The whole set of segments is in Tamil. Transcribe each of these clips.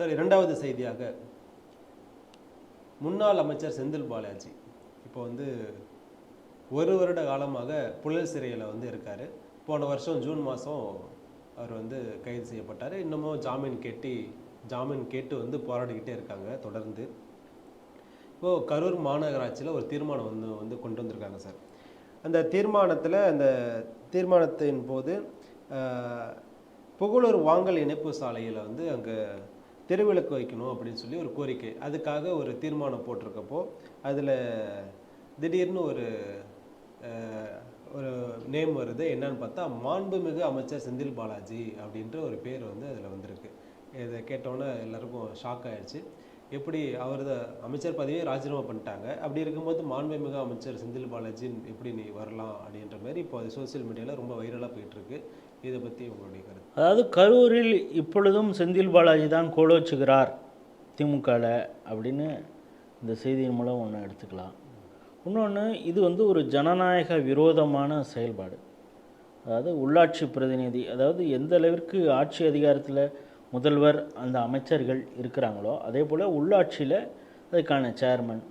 சார் இரண்டாவது செய்தியாக முன்னாள் அமைச்சர் செந்தில் பாலாஜி இப்போ வந்து ஒரு வருட காலமாக புழல் சிறையில் வந்து இருக்கார். போன வருஷம் ஜூன் மாதம் அவர் வந்து கைது செய்யப்பட்டார். இன்னமும் ஜாமீன் கேட்டி ஜாமீன் கேட்டு வந்து போராடிக்கிட்டே இருக்காங்க தொடர்ந்து. இப்போது கரூர் மாநகராட்சியில் ஒரு தீர்மானம் வந்து வந்து கொண்டு வந்திருக்காங்க சார். அந்த தீர்மானத்தில் அந்த தீர்மானத்தின் போது புகழூர் வாங்கல் இணைப்பு சாலையில் வந்து அங்கே தெருவிளக்கு வைக்கணும் அப்படின்னு சொல்லி ஒரு கோரிக்கை. அதுக்காக ஒரு தீர்மானம் போட்டிருக்கப்போ அதில் திடீர்னு ஒரு ஒரு நேம் வருது. என்னன்னு பார்த்தா மாண்புமிகு அமைச்சர் செந்தில் பாலாஜி அப்படின்ற ஒரு பேர் வந்து அதில் வந்திருக்கு. இதை கேட்டோன்னே எல்லாருக்கும் ஷாக் ஆயிடுச்சு. எப்படி அவர் அமைச்சர் பதவியை ராஜினாமா பண்ணிட்டாங்க? அப்படி இருக்கும்போது மாண்புமிகு அமைச்சர் செந்தில் பாலாஜின்னு எப்படி நீ வரலாம் அப்படின்ற மாதிரி இப்போ அது சோஷியல் மீடியாவில் ரொம்ப வைரலாக போயிட்டுருக்கு இதை பற்றி உங்களுடைய கருத்து. அதாவது கரூரில் இப்பொழுதும் செந்தில் பாலாஜி தான் கோலோச்சுகிறார் திமுகவில் அப்படின்னு இந்த செய்தியின் மூலம் ஒன்று எடுத்துக்கலாம். இன்னொன்று இது வந்து ஒரு ஜனநாயக விரோதமான செயல்பாடு. அதாவது உள்ளாட்சி பிரதிநிதி அதாவது எந்த அளவிற்கு ஆட்சி அதிகாரத்தில் முதல்வர் அந்த அமைச்சர்கள் இருக்கிறாங்களோ அதே போல் உள்ளாட்சியில் அதுக்கான சேர்மன்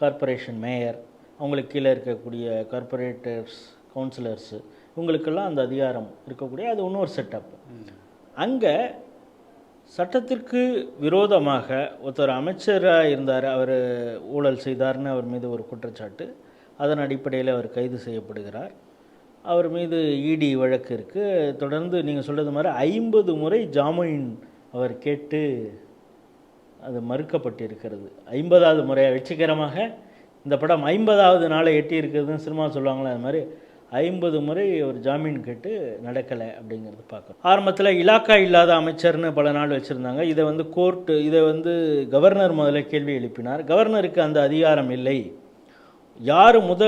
கார்ப்பரேஷன் மேயர் அவங்களுக்கு கீழே இருக்கக்கூடிய கார்ப்பரேட்டர்ஸ் கவுன்சிலர்ஸு உங்களுக்கெல்லாம் அந்த அதிகாரம் இருக்கக்கூடிய அது இன்னொரு செட்டப் அங்கே சட்டத்திற்கு விரோதமாக ஒருத்தர் அமைச்சராக இருந்தார் அவர் ஊழல் செய்தார்னு அவர் மீது ஒரு குற்றச்சாட்டு. அதன் அடிப்படையில் அவர் கைது செய்யப்படுகிறார். அவர் மீது இடி வழக்கு இருக்குது தொடர்ந்து நீங்கள் சொல்கிறது மாதிரி ஐம்பது முறை ஜாமீன் அவர் கேட்டு அது மறுக்கப்பட்டிருக்கிறது. ஐம்பதாவது முறையாக வெற்றிகரமாக இந்த படம் ஐம்பதாவது நாளை எட்டி இருக்கிறதுன்னு சினிமா சொல்லுவாங்களே அது மாதிரி ஐம்பது முறை ஒரு ஜாமீன் கேட்டு நடக்கலை அப்படிங்கிறது பார்க்கணும். ஆரம்பத்தில் இலாக்கா இல்லாத அமைச்சர்னு பல நாள் வச்சுருந்தாங்க. இதை வந்து கோர்ட்டு இதை வந்து கவர்னர் முதல்ல கேள்வி எழுப்பினார். கவர்னருக்கு அந்த அதிகாரம் இல்லை. யார் முத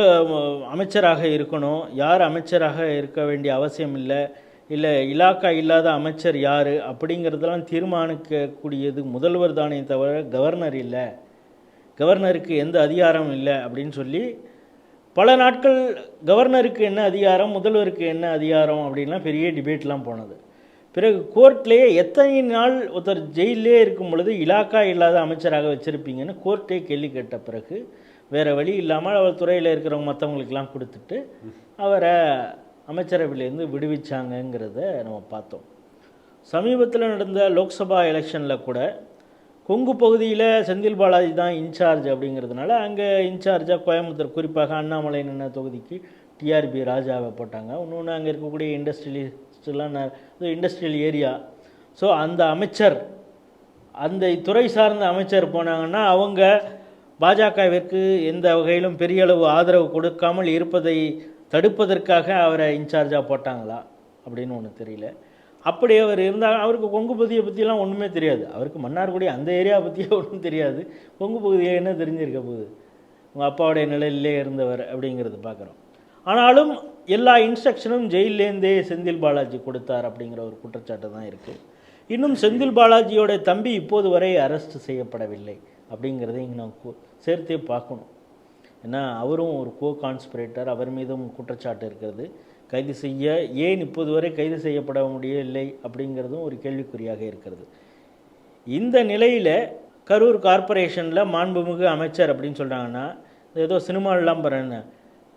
அமைச்சராக இருக்கணும்? யார் அமைச்சராக இருக்க வேண்டிய அவசியம் இல்லை? இல்லை இலாக்கா இல்லாத அமைச்சர் யார்? அப்படிங்கிறதெல்லாம் தீர்மானிக்கக்கூடியது முதல்வர் தானே தவிர கவர்னர் இல்லை. கவர்னருக்கு எந்த அதிகாரமும் இல்லை அப்படின்னு சொல்லி பல நாட்கள் கவர்னருக்கு என்ன அதிகாரம் முதல்வருக்கு என்ன அதிகாரம் அப்படின்லாம் பெரிய டிபேட்லாம் போனது. பிறகு கோர்ட்லேயே எத்தனை நாள் ஒருத்தர் ஜெயிலே இருக்கும் பொழுது இலாக்கா இல்லாத அமைச்சராக வச்சுருப்பீங்கன்னு கோர்ட்டே கேள்வி கேட்ட பிறகு வேறு வழி இல்லாமல் அவர் துறையில் இருக்கிறவங்க மற்றவங்களுக்கெல்லாம் கொடுத்துட்டு அவரை அமைச்சரவையிலேருந்து விடுவிச்சாங்கங்கிறத நம்ம பார்த்தோம். சமீபத்தில் நடந்த லோக்சபா எலெக்ஷனில் கூட கொங்கு பகுதியில் செந்தில் பாலாஜி தான் இன்சார்ஜ் அப்படிங்கிறதுனால அங்கே இன்சார்ஜாக கோயம்புத்தூர் குறிப்பாக அண்ணாமலை நின்ன தொகுதிக்கு டிஆர்பி ராஜாவை போட்டாங்க. இன்னொன்று அங்கே இருக்கக்கூடிய இண்டஸ்ட்ரியலிஸ்ட்லாம் இண்டஸ்ட்ரியல் ஏரியா ஸோ அந்த அமைச்சர் அந்த துறை சார்ந்த அமைச்சர் போனாங்கன்னா அவங்க பாஜகவிற்கு எந்த வகையிலும் பெரிய அளவு ஆதரவு கொடுக்காமல் இருப்பதை தடுப்பதற்காக அவரை இன்சார்ஜாக போட்டாங்களா? அப்படின்னு ஒன்று தெரியல. அப்படி அவர் இருந்தால் அவருக்கு கொங்கு பகுதியை பற்றிலாம் ஒன்றுமே தெரியாது. அவருக்கு மன்னார்குடி அந்த ஏரியா பற்றியே ஒன்றும் தெரியாது. கொங்கு பகுதியை என்ன தெரிஞ்சிருக்க போகுது? உங்கள் அப்பாவுடைய நிலையிலே இருந்தவர் அப்படிங்கிறது பார்க்குறோம். ஆனாலும் எல்லா இன்ஸ்ட்ரக்ஷனும் ஜெயிலேருந்தே செந்தில் பாலாஜி கொடுத்தார் அப்படிங்கிற ஒரு குற்றச்சாட்டு தான் இருக்குது இன்னும் செந்தில் பாலாஜியோட தம்பி இப்போது வரை அரெஸ்ட் செய்யப்படவில்லை அப்படிங்கிறதையும் இங்கே நான் சேர்த்தே பார்க்கணும். ஏன்னா அவரும் ஒரு கோ கான்ஸ்பிரேட்டர் அவர் மீதும் குற்றச்சாட்டு இருக்கிறது. கைது செய்ய ஏன் இப்போது வரை கைது செய்யப்பட முடியவில்லை அப்படிங்கிறதும் ஒரு கேள்விக்குறியாக இருக்கிறது. இந்த நிலையில் கரூர் கார்ப்பரேஷனில் மாண்புமிகு அமைச்சர் அப்படின்னு சொல்கிறாங்கன்னா ஏதோ சினிமாலெலாம் பாருங்க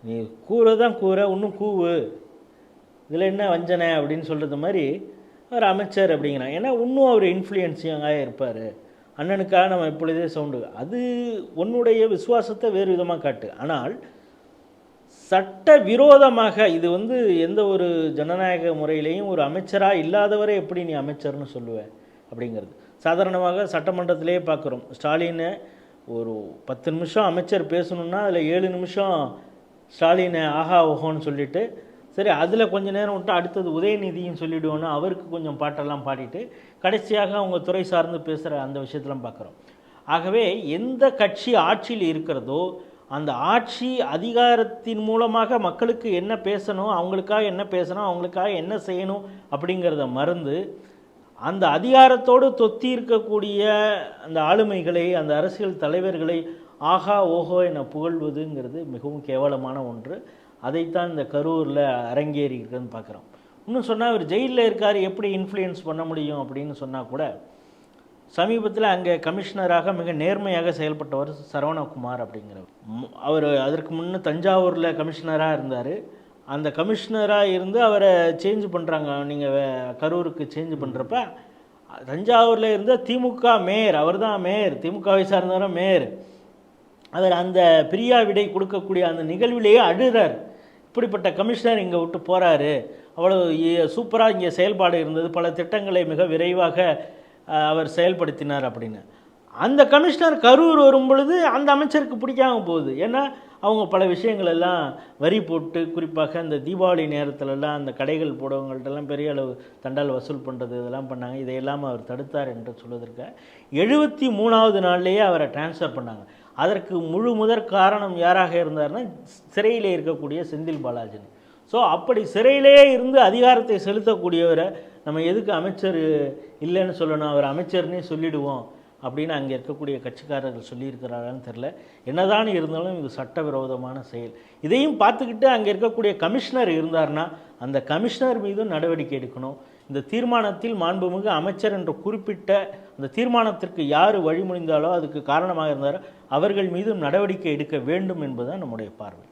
நீ கூற தான் கூற இன்னும் கூவு. இதில் என்ன வஞ்சனை அப்படின்னு சொல்கிறது மாதிரி அவர் அமைச்சர் அப்படிங்கிறாங்க. ஏன்னா இன்னும் அவர் இன்ஃப்ளூயன்ஸிங்காக இருப்பார். அண்ணனுக்காக நம்ம இப்பொழுதே சவுண்டு அது உன்னுடைய விசுவாசத்தை வேறு விதமாக காட்டு. ஆனால் சட்ட விரோதமாக இது வந்து எந்த ஒரு ஜனநாயக முறையிலையும் ஒரு அமைச்சராக இல்லாதவரை எப்படி நீ அமைச்சர்னு சொல்லுவேன் அப்படிங்கிறது. சாதாரணமாக சட்டமன்றத்திலேயே பார்க்குறோம் ஸ்டாலினை ஒரு பத்து நிமிஷம் அமைச்சர் பேசணுன்னா அதில் ஏழு நிமிஷம் ஸ்டாலினை ஆஹா ஓஹோன்னு சொல்லிட்டு சரி அதில் கொஞ்ச நேரம் விட்டு அடுத்தது உதயநிதியும் சொல்லிவிடுவோன்னு அவருக்கு கொஞ்சம் பாட்டெல்லாம் பாடிட்டு கடைசியாக அவங்க துறை சார்ந்து பேசுகிற அந்த விஷயத்தெல்லாம் பார்க்குறோம் ஆகவே எந்த கட்சி ஆட்சியில் இருக்கிறதோ அந்த ஆட்சி அதிகாரத்தின் மூலமாக மக்களுக்கு என்ன பேசணும் அவங்களுக்காக என்ன பேசணும் அவங்களுக்காக என்ன செய்யணும் அப்படிங்கிறத மறந்து அந்த அதிகாரத்தோடு தொத்தி இருக்கக்கூடிய அந்த ஆளுமைகளை அந்த அரசியல் தலைவர்களை ஆஹா ஓஹோ என புகழ்வதுங்கிறது மிகவும் கேவலமான ஒன்று. அதைத்தான் இந்த கரூரில் அரங்கேறி இருக்குதுன்னு பார்க்குறோம். இன்னும் சொன்னால் அவர் ஜெயிலில் இருக்கார் எப்படி இன்ஃப்ளூயன்ஸ் பண்ண முடியும் அப்படின்னு சொன்னால் கூட சமீபத்தில் அங்கே கமிஷனராக மிக நேர்மையாக செயல்பட்டவர் சரவணகுமார் அப்படிங்கிறவர் அவர் அதற்கு முன்னே தஞ்சாவூரில் கமிஷனராக இருந்தார். அந்த கமிஷனராக இருந்து அவரை சேஞ்ச் பண்ணுறாங்க நீங்கள் கரூருக்கு சேஞ்ச் பண்ணுறப்ப தஞ்சாவூரில் இருந்த திமுக மேயர் அவர் தான் மேயர் திமுகவை சார்ந்தவரும் மேயர். அவர் அந்த பிரியா விடை கொடுக்கக்கூடிய அந்த நிகழ்விலேயே அழுகிறார் இப்படிப்பட்ட கமிஷனர் இங்கே விட்டு போகிறாரு அவ்வளோ சூப்பராக இங்கே செயல்பாடு இருந்தது. பல திட்டங்களை மிக விரைவாக அவர் செயல்படுத்தினார் அப்படின்னு. அந்த கமிஷனர் கரூர் வரும் பொழுது அந்த அமைச்சருக்கு பிடிக்காம போகுது. ஏன்னா அவங்க பல விஷயங்கள் எல்லாம் வரி போட்டு குறிப்பாக இந்த தீபாவளி நேரத்துலலாம் அந்த கடைகள் போடவங்கள்ட்டெல்லாம் பெரிய அளவு தண்டால் வசூல் பண்ணுறது இதெல்லாம் பண்ணாங்க. இதையெல்லாம் அவர் தடுத்தார் என்று சொல்வதற்கு. எழுபத்தி மூணாவது நாள்லேயே அவரை டிரான்ஸ்ஃபர் பண்ணாங்க. அதற்கு முழு முதற் காரணம் யாராக இருந்தார்னா சிறையிலே இருக்கக்கூடிய செந்தில் பாலாஜி ஸோ அப்படி சிறையிலேயே இருந்து அதிகாரத்தை செலுத்தக்கூடியவரை நம்ம எதுக்கு அமைச்சர் இல்லைன்னு சொல்லணும்? அவர் அமைச்சர்னே சொல்லிடுவோம் அப்படின்னு அங்கே இருக்கக்கூடிய கட்சிக்காரர்கள் சொல்லியிருக்கிறாரான்னு தெரில என்னதான் இருந்தாலும் இது சட்டவிரோதமான செயல். இதையும் பார்த்துக்கிட்டு அங்கே இருக்கக்கூடிய கமிஷனர் இருந்தார்னா அந்த கமிஷனர் மீதும் நடவடிக்கை எடுக்கணும். இந்த தீர்மானத்தில் மாண்புமிகு அமைச்சர் என்ற குறிப்பிட்ட அந்த தீர்மானத்திற்கு யார் வழிமொழிந்தாலோ அதுக்கு காரணமாக இருந்தாரோ அவர்கள் மீதும் நடவடிக்கை எடுக்க வேண்டும் என்பதுதான் நம்முடைய பார்வை.